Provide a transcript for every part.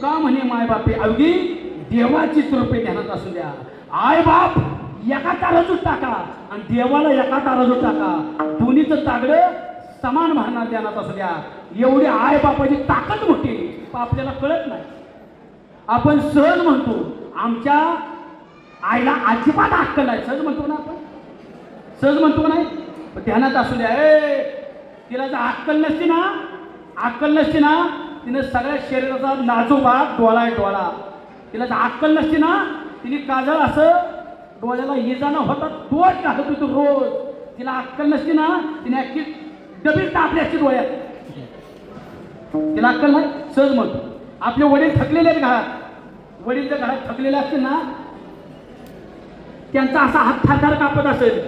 तुका म्हणे माय बापे अवघी देवाची स्वरूपे ध्यानात असू द्या. आय बाप एका ताराजूत टाका आणि देवाला एका ताराजूत टाका. दोन्हीचं तागडं समान भावना ध्यानात असू द्या. एवढी आय बापाची ताकद मोठी आपल्याला कळत नाही. आपण सहज म्हणतो आमच्या आईला अजिबात अक्कल आहे सहज म्हणतो ना आपण? सहज म्हणतो नाही? ध्यानात असू द्या. ए तिला जर अक्कल नसती ना अक्कल नसती ना तिनं सगळ्या शरीराचा नाजोबा डोळा आहे डोळा. तिला अक्कल नसते ना. तिने काजळ असं डोळ्याला ये जाणं होता तोच टाकत होती रोज. तिला अक्कल नसते ना. तिने अख्खी डबी टाकली डोळ्यात. तिला अक्कल नाही सहज म्हणतो आपले वडील थकलेले आहेत घरात. वडील जर घरात थकलेले असतील ना त्यांचा असा हात थारथार कापत असेल.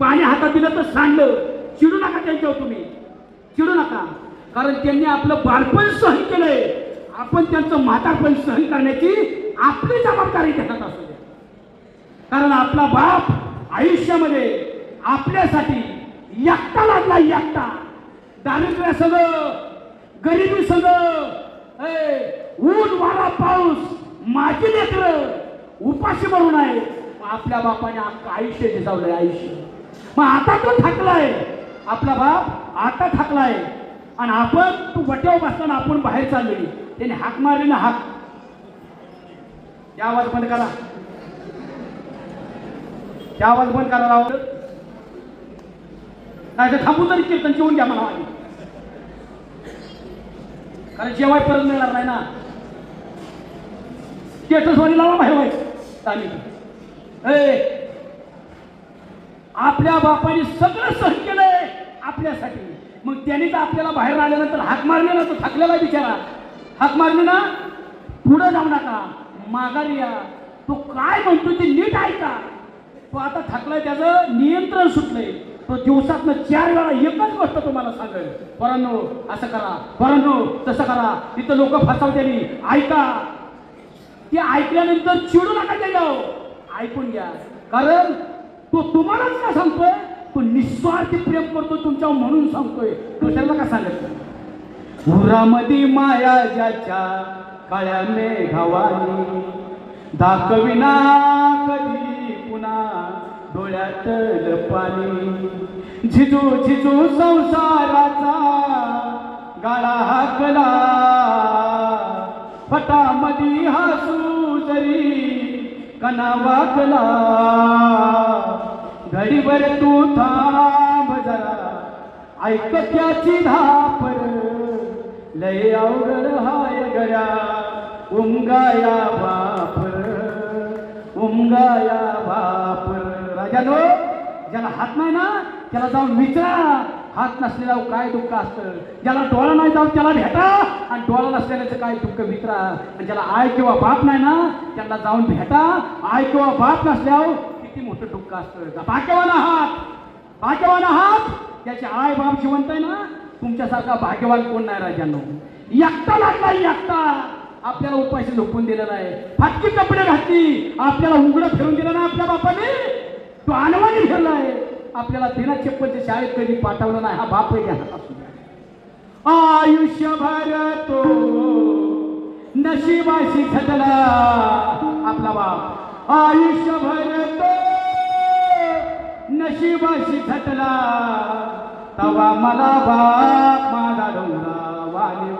पाणी हातात दिलं तर सांडलं. चिडून नका त्यांच्यावर तुम्ही चिडू नका कारण त्यांनी आपलं बालपण सहन केलंय. आपण त्यांचं म्हातारपण सहन करण्याची आपली जबाबदारी घेतात असू द्या. कारण आपला बाप आयुष्यामध्ये आपल्यासाठी एकटा लागला एकटा. दारिद्र्य सगळं गरिबी सगळं ए, ऊन वारा पाऊस माझी लेकर उपाशी म्हणून आहे. आपल्या बापाने अख्खं आयुष्य जिजावलंय आयुष्य. मग आता तो थकलाय. आपला बाप आता थकलाय. आणि आपण तू वट्यावर बसताना आपण बाहेर चाललेली. त्याने हाक मारली ना हाक. त्या आवाज बंद करा. त्या आवाज बंद करा राव नाही तर थांबून तरी कीर्तन जेवून घ्या मला आधी कारण जेवाय परत मिळणार नाही ना. स्टेटसवाणी लावा बाहेर व्हायचं आम्ही आपल्या बापाने सगळं सहन केलंय आपल्यासाठी. मग त्याने तर आपल्याला बाहेर आल्यानंतर हाक मारले ना तो थकलेला बिचारा. हाक मारली ना पुढं जाऊ नका. माघारी या. तो काय म्हणतो ते नीट ऐका. तो आता थकलाय त्याचं नियंत्रण सुटलंय. तो दिवसातनं चार वेळा एकच गोष्ट तुम्हाला सांगेल. परंतु असं करा. परंतु तसं करा. तिथं लोक फसवतेली ऐका. ते ऐकल्यानंतर चिडू नका त्याच्यावर. ऐकून घ्या. कारण तो तुम्हालाच का सांगतोय. तो निस्वार्थी प्रेम करतो तुमच्यावर म्हणून सांगतोय. दुसऱ्याला का सांगत उरामध्ये माया ज्याच्या काळ्या मेघावानी दाखविना कधी पुन्हा डोळ्यातल पाणी झिजू झिजू संसाराचा गाळा हाकला फटामधी हसू जरी कना वाकला. घडीवर तू थांब जरा. ऐक त्याची धापर. लय अवघड हाय गड्या. उमगाया बापर. उमगाया बापर. राजानो ज्याला हात नाही ना त्याला जाऊन विचारा. हात नसलेला काय दुःख असतं? ज्याला डोळा नाही जाऊन त्याला भेटा. आणि डोळा नसलेल्याचं काय दुःख विचारा आणि ज्याला आय किंवा बाप नाही ना त्यांना जाऊन भेटा. आय किंवा बाप नसल्यावर किती मोठं दुःख असतं. भाग्यवान आहात. भाग्यवान आहात. त्याचे आय बाप जिवंत आहे ना? तुमच्यासारखा भाग्यवान कोण नाही राजांनो? एकटा लागला एकटा. आपल्याला उपाशी झोपून दिलं नाही फाटकी कपडे घातली. आपल्याला उघडं फिरून दिलं ना आपल्या बापाने? तो अनवानी फिरलाय आपल्याला बिना चप्पलच्या शाळेत कधी पाठवलं नाही? हा बाप आहे घ्या आयुष्यभर तो नशिबाशी झटला. आपला बाप. आयुष्यभर तो नशिबाशी झटला तवा मला बाप माझा डोंगरा वाली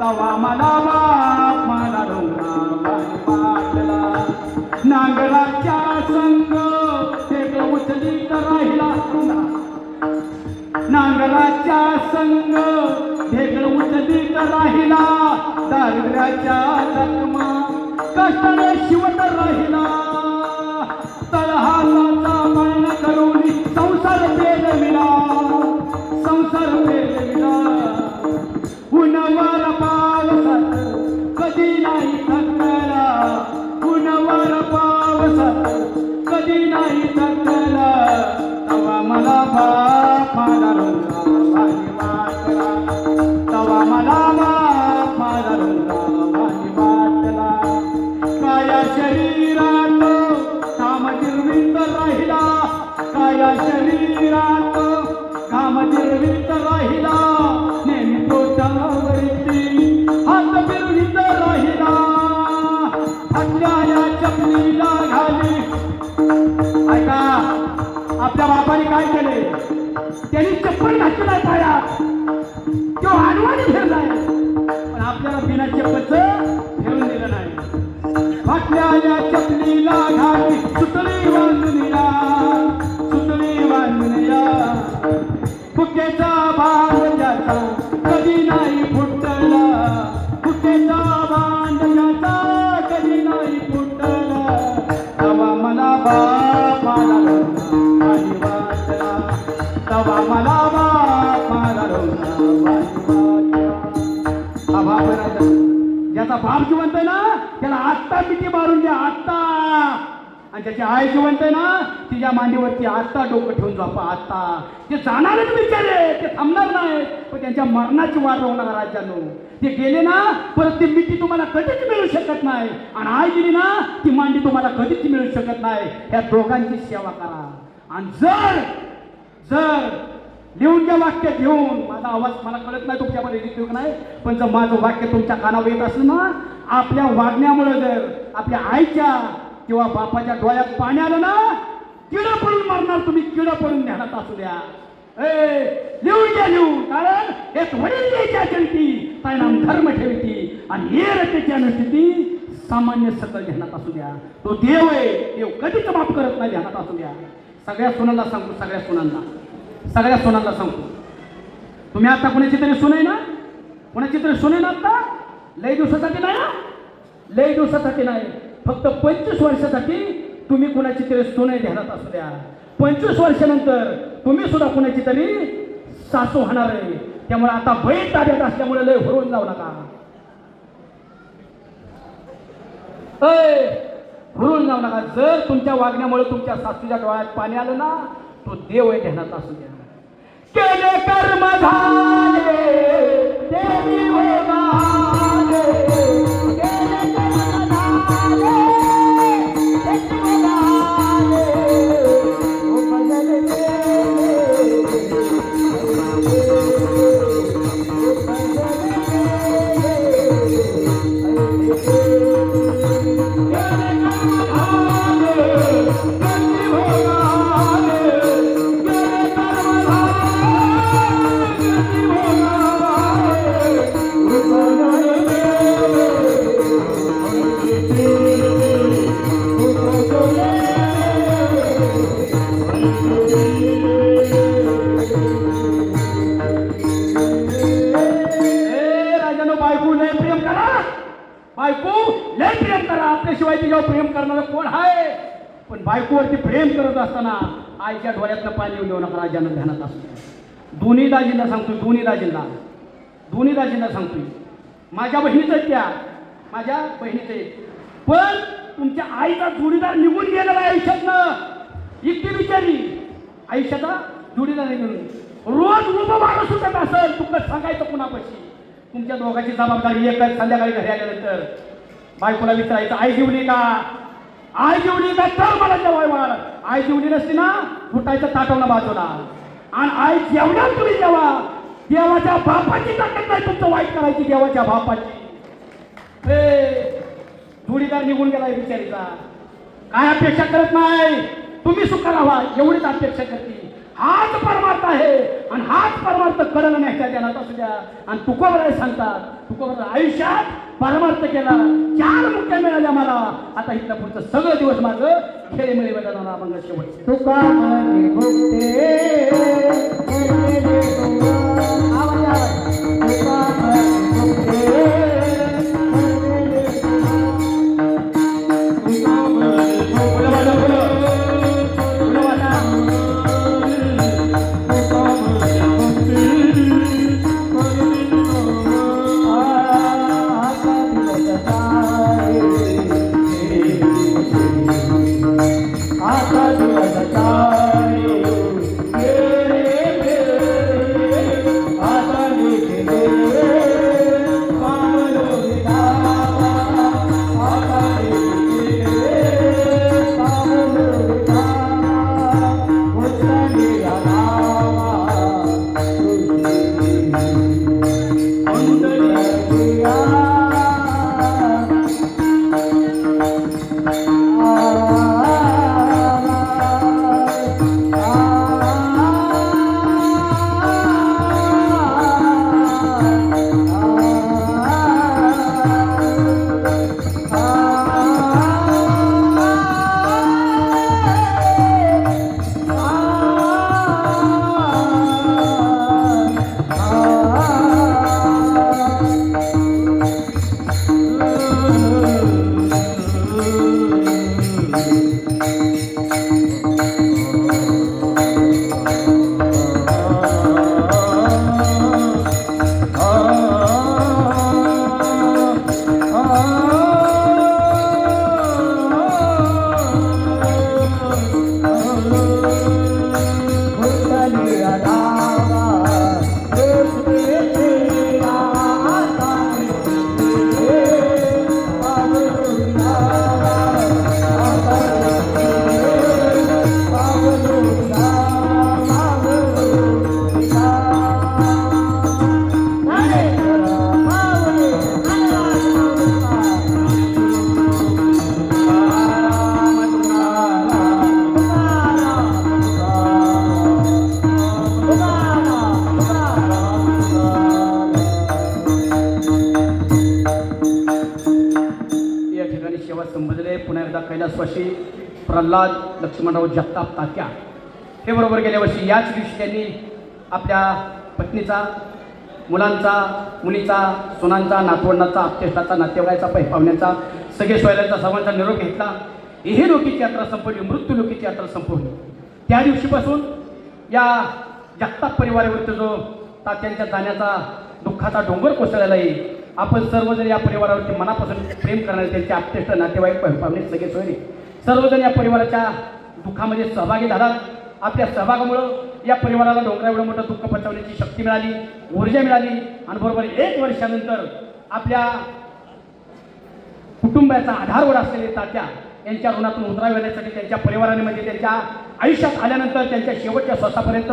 तवा मला बाप माझा डोंगरा वाली वाटला नांगराच्या संग ते उचली तर राहिला नांगराच्या संग ढेकळ उचलीत राहिला दारिद्र्याच्या जखमा. कष्टाने शिवत राहिला. तळहाताचा काय केले त्यांनी चप्पल घातली पाया. तो आडवाने फिरलाय पण आपल्याला बिना चप्पलच फिरून दिलं नाही. फाटल्या चपलीला घाली सुतळी बांधून सुतळी बांधून या फुकेचा बांध जाता कधी नाही फुटला. फुकेचा बांध बाप जिवंत आहे ना? त्याला आत्ता मिठी मारून द्या आत्ता. आणि त्याची आई जिवंत आहे ना? तिच्या मांडीवरती आत्ता डोकं ठेवून झोपा आत्ता. ते जाणारच बिचारे ते थांबणार नाही पण त्यांच्या मरणाची वाट होणार राज्यानो ते गेले ना परत ती मिठी तुम्हाला कधीच मिळू शकत नाही. आणि आई गेली ना ती मांडी तुम्हाला कधीच मिळू शकत नाही. ह्या दोघांची सेवा करा. आणि जर जर लिहून घ्या वाक्य घेऊन माझा आवाज मला कळत नाही तुमच्यामध्ये येतो नाही? पण जर माझं वाक्य तुमच्या कानावर येत असेल ना आपल्या वागण्यामुळे जर आपल्या आईच्या किंवा बापाच्या डोळ्यात पाणी आलं ना किड पडून मरणार तुम्ही किड पडून ध्यानात असू द्या. ए लिहून घ्या लिहून. कारण हे वडील द्यायच्या चलती परिणाम धर्म ठेवती आणि हे रचेच्या नसती सामान्य सकल ध्यानात असू द्या. तो देव आहे देव कधीच माफ करत नाही ध्यानात असू द्या. सगळ्या सुनांना सांगू सगळ्या सुनांना. सगळ्या सोनांना सांगतो तुम्ही आता कोणाची तरी सुने ना? कोणाची तरी सुने ना आता? लय दिवसासाठी नाही ना लय दिवसासाठी नाही. फक्त पंचवीस वर्षासाठी तुम्ही कुणाची तरी सुने ध्यानात असू द्या. पंचवीस वर्षानंतर तुम्ही सुद्धा कुणाची तरी सासू होणार आहे. त्यामुळे आता बैल ताब्यात असल्यामुळे लय भरून जाऊ नका. अय भरून जाऊ नका. जर तुमच्या वागण्यामुळे तुमच्या सासूच्या डोळ्यात पाणी आलं ना तो देव आहे ध्यानात असू द्या केले कर्म झाले देवी हो करत असताना आईच्या डोळ्यातनं पाणी येऊन देऊ नका राजानं ध्यानात असतो. दोन्ही दाजींना सांगतोय दोन्ही दाजींना. दोन्ही दाजींना सांगतोय. माझ्या बहिणीचं त्या. माझ्या बहिणीचे पण तुमच्या आईचा जोडीदार निघून गेलेला आहे आयुष्यातनं. इतकी बिचारी. आयुष्याचा जोडीदार निघून रोज उभं माणूस सुटत असेल. तुमचं सांगायचं कुणापाशी? तुमच्या दोघांची जबाबदारी एकच. संध्याकाळी घरी आल्यानंतर. बायकोला विचारायचं आई जेवली का? आई जेवली का तर मला जेवाय वाढ आई जीवनी नसती ना फुटायचं ताटवणं बाजूला. आणि आई जेवढ्या तुम्ही जेवा देवाच्या बापाची ताकद नाही तुमचं वाईट करायची देवाच्या बापाची. हे जोडीदार निघून गेलाय बिचारीचा. काय अपेक्षा करत नाही? तुम्ही सुख राहा एवढीच अपेक्षा करते. हाच परमार्थ आहे. आणि हाच परमार्थ करणं नाही त्या ध्यानात असू द्या. आणि तुकोबराय सांगतात तुकोबर आयुष्यात परमार्थ केला. चार मुक्या मिळाल्या मला. आता इथं पुढचं सगळं दिवस माझं खेळीमेळी मिळवला मंगळ शेवट. तुका आता दिवस कैलासवाशी प्रल्हाद लक्ष्मणराव जगताप तात्या. हे बरोबर गेल्या वर्षी याच दिवशी त्यांनी आपल्या पत्नीचा मुलांचा मुलीचा सुनांचा नातवंडाचा आपतेष्टाचा नातेवाईचा पै पाहुण्याचा सगळे सोयऱ्यांचा सर्वांचा निरोप घेतला. ही लोकीची यात्रा संपवली मृत्यू लोकीची यात्रा संपवली. त्या दिवशीपासून या जगताप परिवारावरती जो तात्यांच्या जाण्याचा दुःखाचा डोंगर कोसळलेला आहे आपण सर्वजण या परिवारावरती मनापासून प्रेम करणारे त्यांचे आपतेष्ट नातेवाईक पै- पाहुणे सगळे सोयरे सर्वजण या परिवाराच्या दुःखामध्ये सहभागी झालात आपल्या सहभागामुळं या परिवाराला डोंगरा एवढं मोठं दुःख पचवण्याची शक्ती मिळाली ऊर्जा मिळाली आणि बरोबर एक वर्षानंतर आपल्या कुटुंबाचा आधारवर असलेले तात्या यांच्या ऋणातून उतरा येण्यासाठी त्यांच्या परिवाराने म्हणजे त्यांच्या आयुष्यात आल्यानंतर त्यांच्या शेवटच्या श्वासापर्यंत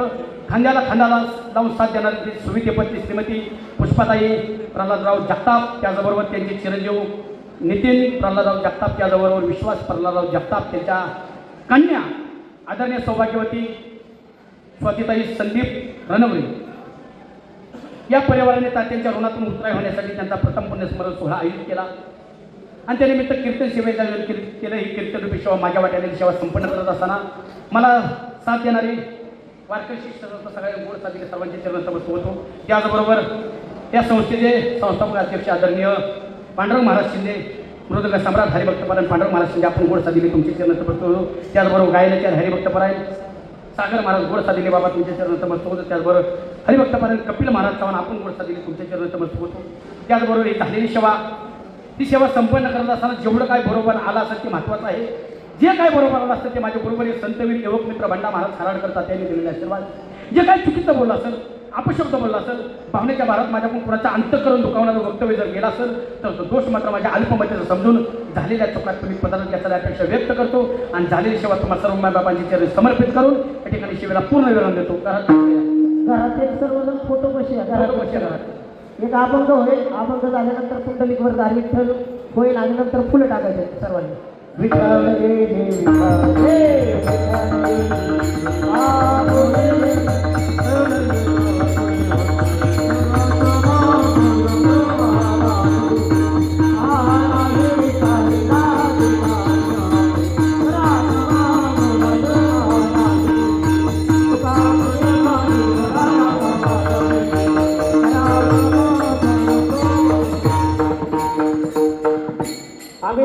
खांद्याला खांद्याला लावून साथ देणारी ती सुविधे श्रीमती पुष्पाताई प्रल्हादराव जगताप त्याचबरोबर त्यांचे चिरंजीव नितीन प्रल्हादराव जगताप त्याचबरोबर विश्वास प्रल्हादराव जगताप त्यांच्या कन्या आदरणीय सौभाग्यवती स्वातीताई संदीप रणवरे. या परिवाराने तात्यांच्या ऋणातून उतराय होण्यासाठी त्यांचा प्रथम पुण्यस्मरण सोहळा आयोजित केला. आणि त्यानिमित्त कीर्तन सेवेचं आयोजन केलं केलं ही कीर्तनरूपी सेवा माझ्या वाट्याने सेवा संपन्न करत असताना मला साथ देणारी वारकरी सर्व सगळ्या गोड साधिक सर्वांचे चरण होतो त्याचबरोबर या संस्थेचे संस्थापक अध्यक्ष आदरणीय पांडुरंग महाराज शिंदे मृदंग सम्राट हरिभक्तपरायण पांडुरंग महाराज शिंदे आपण गोड साधिले तुमचे चरण होतो त्याचबरोबर गायनाचे हरिभक्तपरायण सागर महाराज गोड साधिले बाबा तुमचे चरण समर्थ होतो त्याचबरोबर हरिभक्तपरायण कपिल महाराज चव्हाण आपण गोड साधिले तुमचे चरण समर्थ होतो त्याचबरोबर ही झालेली सेवा ती सेवा संपन्न करत असताना जेवढं काय बरोबर आलं असेल ते महत्त्वाचं आहे जे काय बरोबर आलं असतं ते माझ्या बरोबर हे संतवीर युवक मित्र भंडा महाराज खराडकर त्यांनी दिलेले आशीर्वाद जे काय चुकीचं बोललं असेल अपशब्द बोलला असेल भावनेच्या भारत माझ्याकडून कुणाचा अंत करून दुखावणारं वक्तव्य जर गेला असेल तर तो दोष मात्र माझ्या अल्पमतेचं समजून झालेल्या चुकात तुम्ही पदार्थ घ्यायचा अपेक्षा व्यक्त करतो आणि झालेली सेवा तुम्हाला सर्व मायबापांची चरण समर्पित करून या ठिकाणी शिवेला पूर्ण विराम देतो घरात घरातील सर्वजण फोटो कसे? फोटो घरात? एक अभंग होईल अभंग झाल्यानंतर पुंडलिकवर दार विठ्ठल होईल आणि नंतर फुलं टाकायचे सर्वांनी. विठ्ठल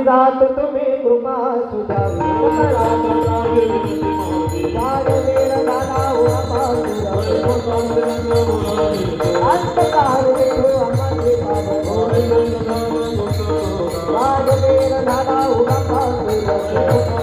रात तुम्हें कृपा सुधारी मेरा दादा हुआ अंधकार देखो अमन बाबा मेरा दादा हुआ